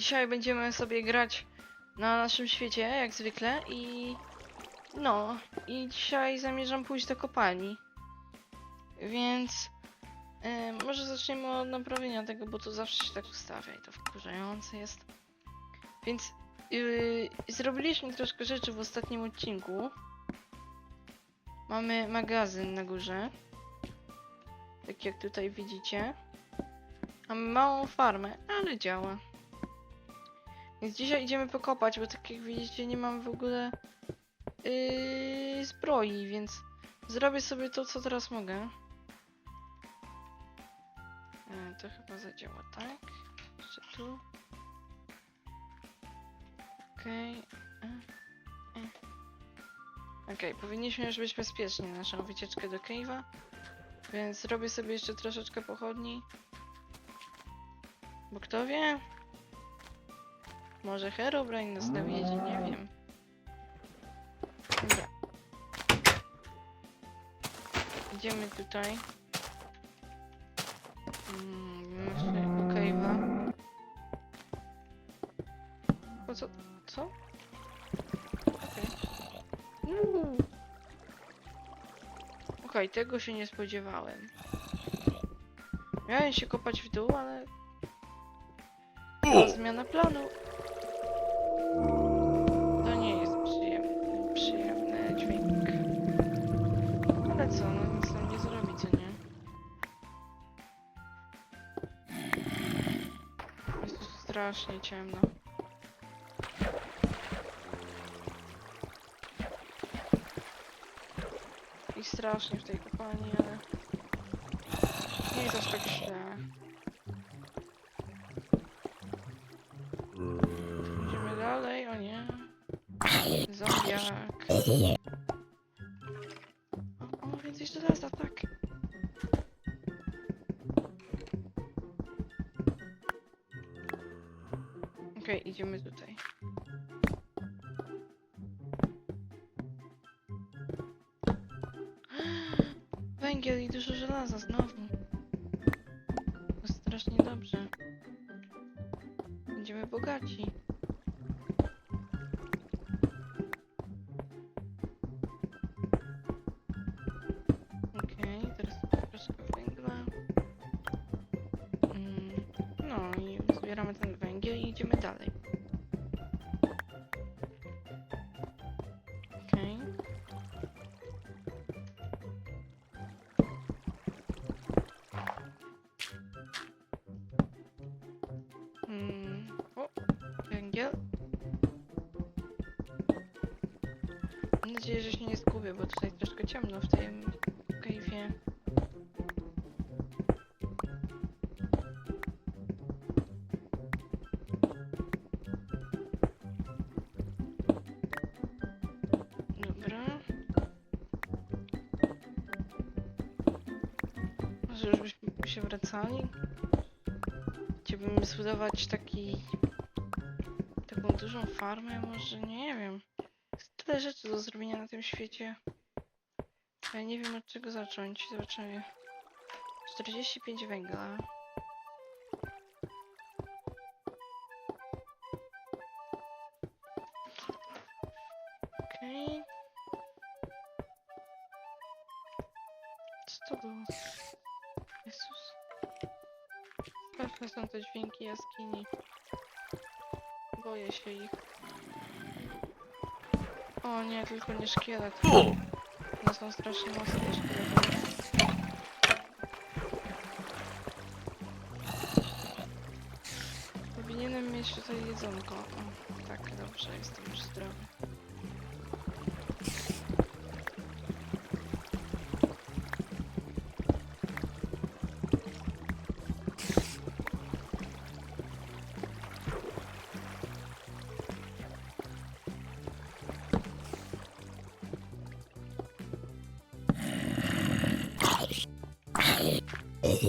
dzisiaj będziemy sobie grać na naszym świecie, jak zwykle i... No, i dzisiaj zamierzam pójść do kopalni. Więc... e, może zaczniemy od naprawienia tego, bo to zawsze się tak ustawia i to wkurzające jest. Więc yy, zrobiliśmy troszkę rzeczy w ostatnim odcinku. Mamy magazyn na górze. Tak jak tutaj widzicie. Mamy małą farmę, ale działa. Więc dzisiaj idziemy pokopać, bo tak jak widzicie nie mam w ogóle yy, zbroi, więc zrobię sobie to, co teraz mogę. E, to chyba zadziała, tak? Jeszcze tu. Okej. e, e. Okej, powinniśmy już być bezpieczni na naszą wycieczkę do Cave'a. Więc zrobię sobie jeszcze troszeczkę pochodni. Bo kto wie? Może Herobrine nas dowiedzie, nie wiem. Dobra. Idziemy tutaj. Mm, do Cave'a. Po co? Co? Okej. Uuu. Okej, tego się nie spodziewałem. Miałem się kopać w dół, ale... Zmiana planu. Strasznie ciemno. I strasznie w tej kopalni, ale... Nie jest aż tak źle. Idziemy dalej, o nie. Zombiak. O, o więcej żelaza, tak. Okej, idziemy tutaj. Węgiel. Mam nadzieję, że się nie zgubię, bo tutaj troszkę ciemno w tym cave'ie. Dobra. Może już byśmy się wracali? Chciałbym zbudować taki... taką dużą farmę, może nie wiem. Jest tyle rzeczy do zrobienia na tym świecie. Ja nie wiem od czego zacząć. Zobaczymy. 45 węgla. Okej. Co to było? Jezus. Straszne są te dźwięki jaskini. Boję się ich. O nie, tylko nie szkielet. One są strasznie mocne te szkielety. Powinienem mieć tutaj jedzonko. O, tak, dobrze, jestem już zdrowy.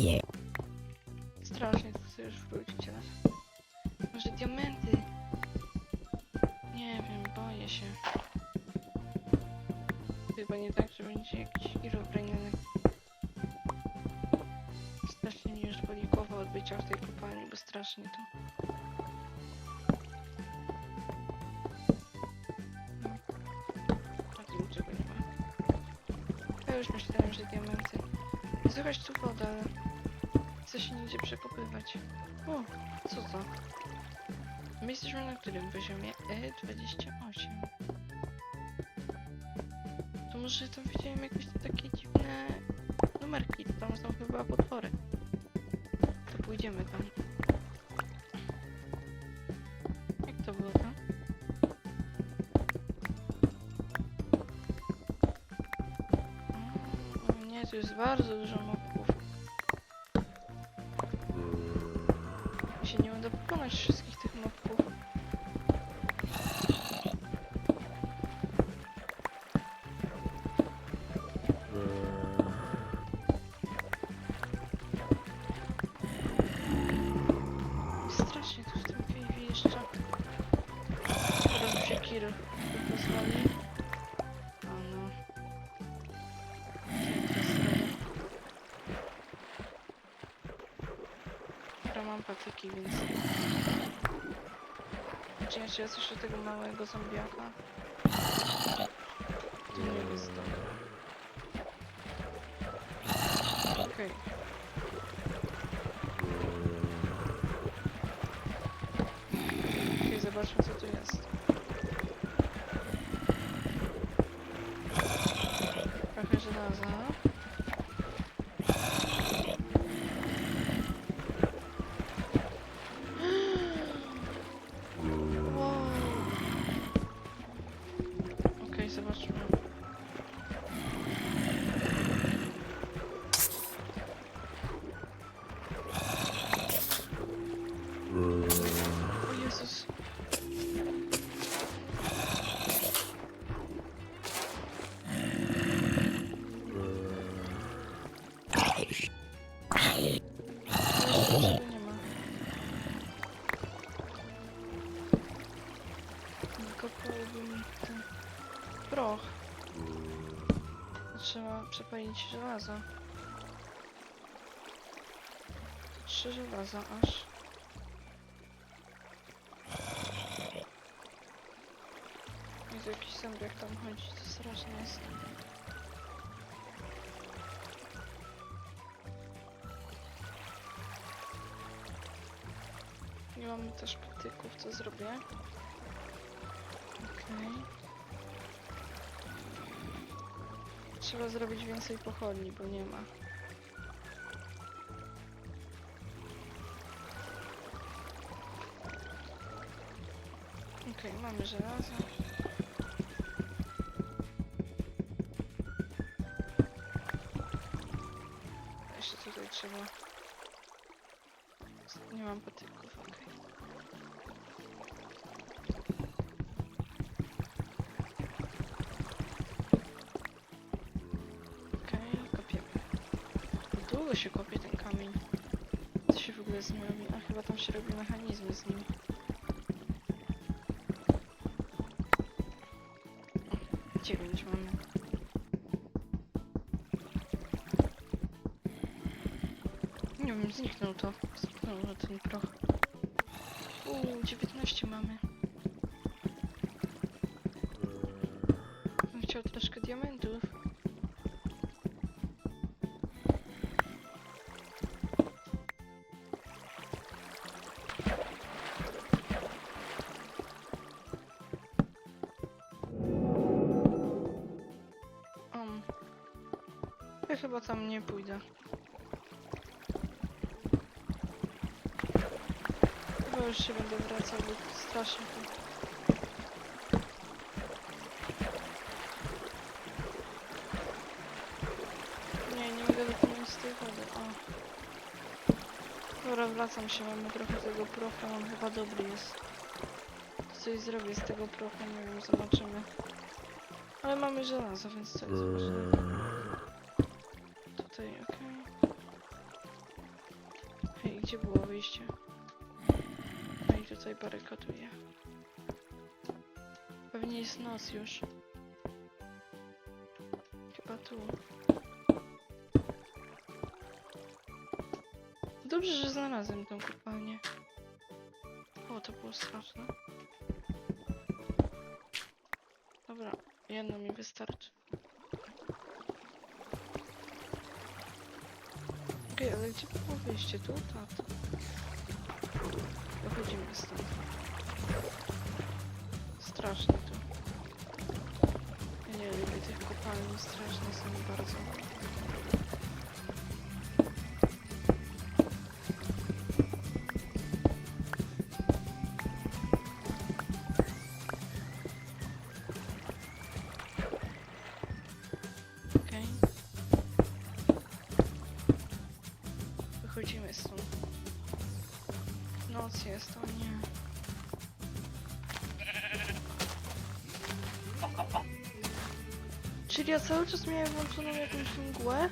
dzieje? Strasznie, chcę już wrócić, ale... Może diamenty? Nie wiem, boję się. Chyba nie tak, że będzie jakiś Herobrine. Strasznie mnie już boli głowa od w tej kopalni, bo strasznie to... Ja już myślałem, że diamenty. Słychać tu wodę, ale chce się nigdzie przekopywać. O, co to? My jesteśmy na którym poziomie? E28. To może tam widziałem jakieś takie dziwne numerki. Tam są chyba potwory. To pójdziemy tam. Jak to było tam? Mm, Nie, tu jest bardzo dużo mam patyki, więc... Czy ja, ja słyszę tego małego zombiaka? To nie jest dobre. Okej. Okej, zobaczmy co tu jest. Przepalić żelazo. Trzy żelaza aż. Jest jakiś zębiak tam chodzi, to straszne jest. Nie mamy też patyków, co zrobię? Okej. Trzeba zrobić więcej pochodni, bo nie ma. Okej, mamy żelazo. Długo się kopie ten kamień. Co się w ogóle z nim robi? A chyba tam się robi mechanizmy z nim. O, Dziewięć mamy. Nie wiem, zniknął to. Zniknął ten proch. Uuu, 19 mamy. Bym chciał troszkę diamentów. Chyba tam nie pójdę. Chyba już się będę wracał, bo strasznie tu. Nie, nie mogę dotknąć z tej wody. O. Dobra, wracam się, mamy trochę tego prochu, on chyba dobry jest. Coś zrobię z tego prochu, nie wiem, zobaczymy. Ale mamy żelazo, więc to jest ważne. Tutaj, okej. Hej, gdzie było wyjście? No i tutaj barykaduję. Pewnie jest noc już. Chyba tu. Dobrze, że znalazłem tą kopalnię. O, to było straszne. Dobra, jedno mi wystarczy. Okej, ale gdzie było wyjście? Tu? Tato. Wychodzimy stąd. Strasznie tu. Ja nie lubię tych kopalni, straszne są bardzo. Wychodzimy stąd. Noc jest, o nie. Czyli ja cały czas miałem włączoną jakąś mgłę?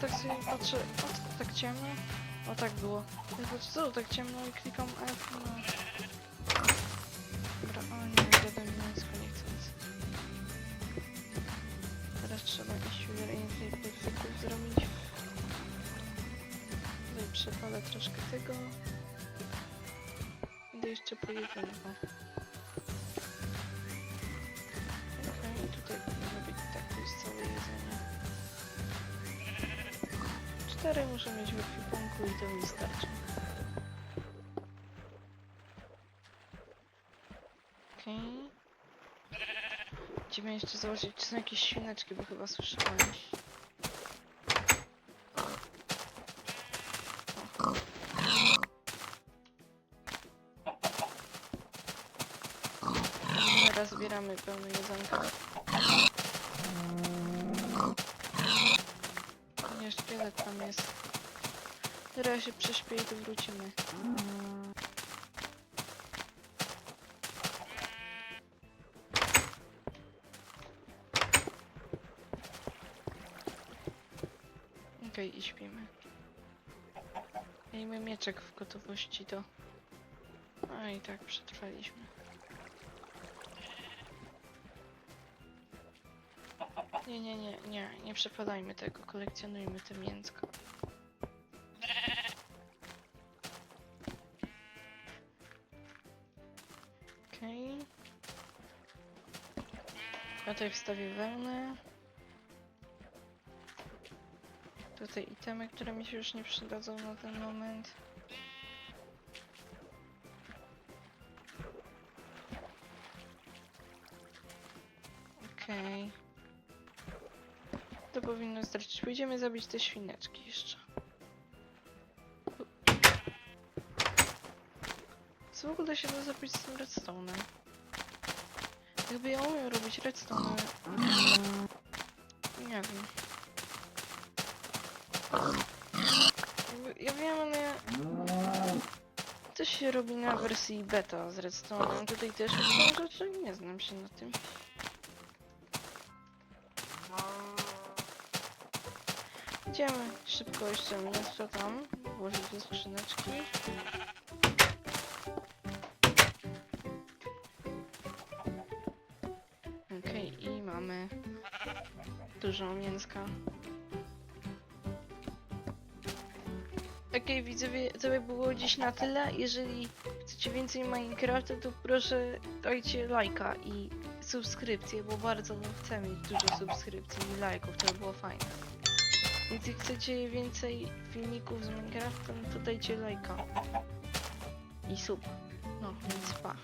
Tak sobie patrzę, o tak ciemno? O tak było. Ja patrzę, co tak ciemno i klikam po jedzonko. Okej, tutaj powinno być tak, to jest całe jedzenie. Cztery muszę mieć w ekwipunku i to mi starczy. Okej. Idziemy jeszcze zobaczyć, czy są jakieś świneczki, bo chyba słyszałem. Zbieramy pełne jedzonko. Nie, szkielet tam jest. Teraz się prześpię i tu wrócimy. Okej, i śpimy. Miejmy mieczek w gotowości do... A i tak przetrwaliśmy. Nie, nie, nie, nie, nie przepadajmy tego, kolekcjonujmy te mięsko. Okej. Ja tutaj wstawię wełnę. Tutaj itemy, które mi się już nie przydadzą na ten moment. Okej. To powinno starczyć. Pójdziemy zabić te świneczki jeszcze. Co w ogóle się da zrobić z tym redstone'em? Jakby ja umiem robić redstone, ale... Nie wiem. Ja wiem, ale... To się robi na wersji beta z redstone'em. Tutaj też są rzeczy, nie znam się na tym. Idziemy szybko jeszcze mięso tam, włożyć do skrzyneczki. Okej, i mamy dużo mięska. Okej, widzowie, to by było dziś na tyle. Jeżeli chcecie więcej Minecrafta, to proszę dajcie lajka i subskrypcję, bo bardzo chcę mieć dużo subskrypcji i lajków, to by było fajne. Jak chcecie więcej filmików z Minecraftem, to dajcie lajka. I sub. No, więc pa.